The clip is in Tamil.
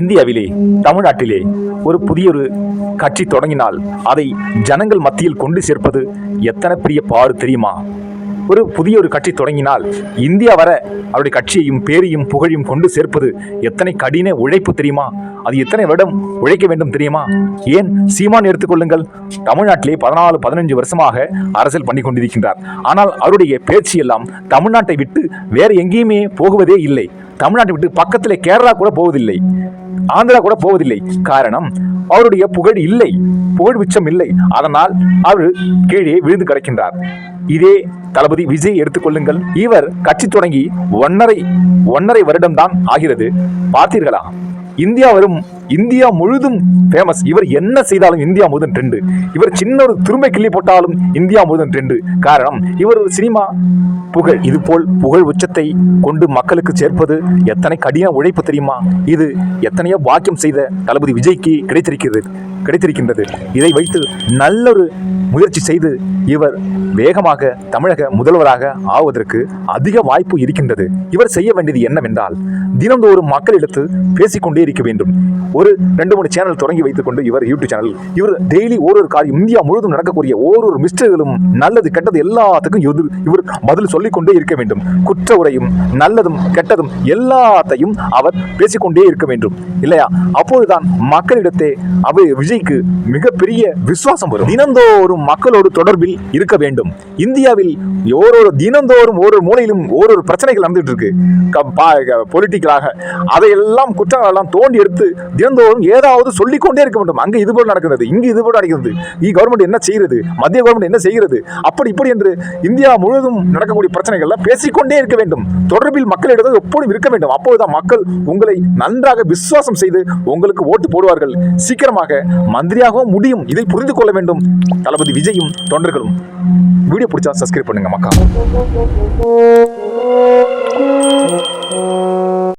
இந்தியாவிலே தமிழ்நாட்டிலே ஒரு புதியொரு கட்சி தொடங்கினால் அதை ஜனங்கள் மத்தியில் கொண்டு சேர்ப்பது எத்தனை பெரிய பாடு தெரியுமா? ஒரு புதிய ஒரு கட்சி தொடங்கினால் இந்தியா வர அவருடைய கட்சியையும் பேரையும் புகழையும் கொண்டு சேர்ப்பது எத்தனை கடின உழைப்பு தெரியுமா? அது எத்தனை வருடம் உழைக்க வேண்டும் தெரியுமா? ஏன் சீமான் எடுத்துக்கொள்ளுங்கள்? தமிழ்நாட்டிலே பதினாலு பதினஞ்சு வருஷமாக அரசியல் பண்ணி கொண்டிருக்கின்றார். ஆனால் அவருடைய பேச்சு எல்லாம் தமிழ்நாட்டை விட்டு வேறு எங்கேயுமே போகுவதே இல்லை. தமிழ்நாட்டை விட்டு பக்கத்தில் கேரளா கூட போவதில்லை. ஆந்திரா கூட போவதில்லை. காரணம் அவருடைய புகழ் இல்லை. புகழ் உச்சம் இல்லை. அதனால் அவர் கீழே விழுந்து கிடக்கின்றார். இதே தளபதி விஜய் எடுத்துக்கொள்ளுங்கள் இவர் கட்சி தொடங்கி ஒன்னரை ஒன்னரை வருடம்தான் ஆகிறது. பார்த்தீர்களா? இந்தியா வரும் இந்தியா முழுதும் ஃபேமஸ் இவர் என்ன செய்தாலும் இந்தியா முழுதும் ட்ரெண்டு இவர் சின்ன ஒரு திரும்ப கிள்ளி போட்டாலும் இந்தியா முழுதும் ட்ரெண்டு காரணம் இவர் ஒரு சினிமா புகழ். இது போல் புகழ் உச்சத்தை கொண்டு மக்களுக்கு சேர்ப்பது எத்தனை கடின உழைப்பு தெரியுமா? இது எத்தனையோ வாக்கியம் செய்த தளபதி விஜய்க்கு கிடைத்திருக்கிறது. கிடைத்திருக்கின்றது. இதை வைத்து நல்லொரு முயற்சி செய்து இவர் வேகமாக தமிழக முதல்வராக ஆவதற்கு அதிக வாய்ப்பு இருக்கின்றது. இவர் செய்ய வேண்டியது என்னவென்றால் தினந்தோறும் மக்களிடத்து பேசிக்கொண்டே இருக்க வேண்டும். ஒரு ரெண்டு மூணு சேனல் தொடங்கி வைத்துக் கொண்டு இவர் யூடியூப் சேனல் இவர் டெய்லி ஒரு காரியம் இந்தியா முழுவதும் நடக்கக்கூடிய ஓரொரு மிஸ்டேக்களும் நல்லது கெட்டது எல்லாத்துக்கும் எதிர் இவர் பதில் சொல்லிக்கொண்டே இருக்க வேண்டும். குற்ற உரையும் நல்லதும் கெட்டதும் எல்லாத்தையும் அவர் பேசிக்கொண்டே இருக்க வேண்டும். இல்லையா? அப்போதுதான் மக்களிடத்தே அவர் விஜய்க்கு மிகப்பெரிய விசுவாசம் வரும். தினந்தோறும் மக்களோடு தொடர்பில் இருக்க வேண்டும். இந்தியாவில் ஓரொரு தினந்தோறும் ஒரு மூலையிலும் ஒரு பிரச்சனைகள் நடந்துட்டு இருக்கு பொலிட்டிக்கலாக அதையெல்லாம் குற்றங்கள் எல்லாம் தோண்டி எடுத்து தினந்தோறும் ஏதாவது சொல்லிக்கொண்டே இருக்க வேண்டும். அங்கே இது போல நடக்கிறது இங்கு இது போல நடக்கிறது. இ கவர்மெண்ட் என்ன செய்கிறது மத்திய கவர்மெண்ட் என்ன செய்கிறது அப்படி இப்படி என்று இந்தியா முழுவதும் நடக்கக்கூடிய பிரச்சனைகள்ல பேசிக்கொண்டே இருக்க வேண்டும். தொடர்பில் மக்களிடம் எப்போதும் இருக்க வேண்டும். அப்போதுதான் மக்கள் உங்களை நன்றாக விசுவாசம் செய்து உங்களுக்கு ஓட்டு போடுவார்கள். சீக்கிரமாக மந்திரியாகவும் முடியும். இதை புரிந்து கொள்ள வேண்டும். தளபதி விஜயும் தொண்டர்களும். வீடியோ பிடிச்சா சப்ஸ்கிரைப் பண்ணுங்க மக்கா.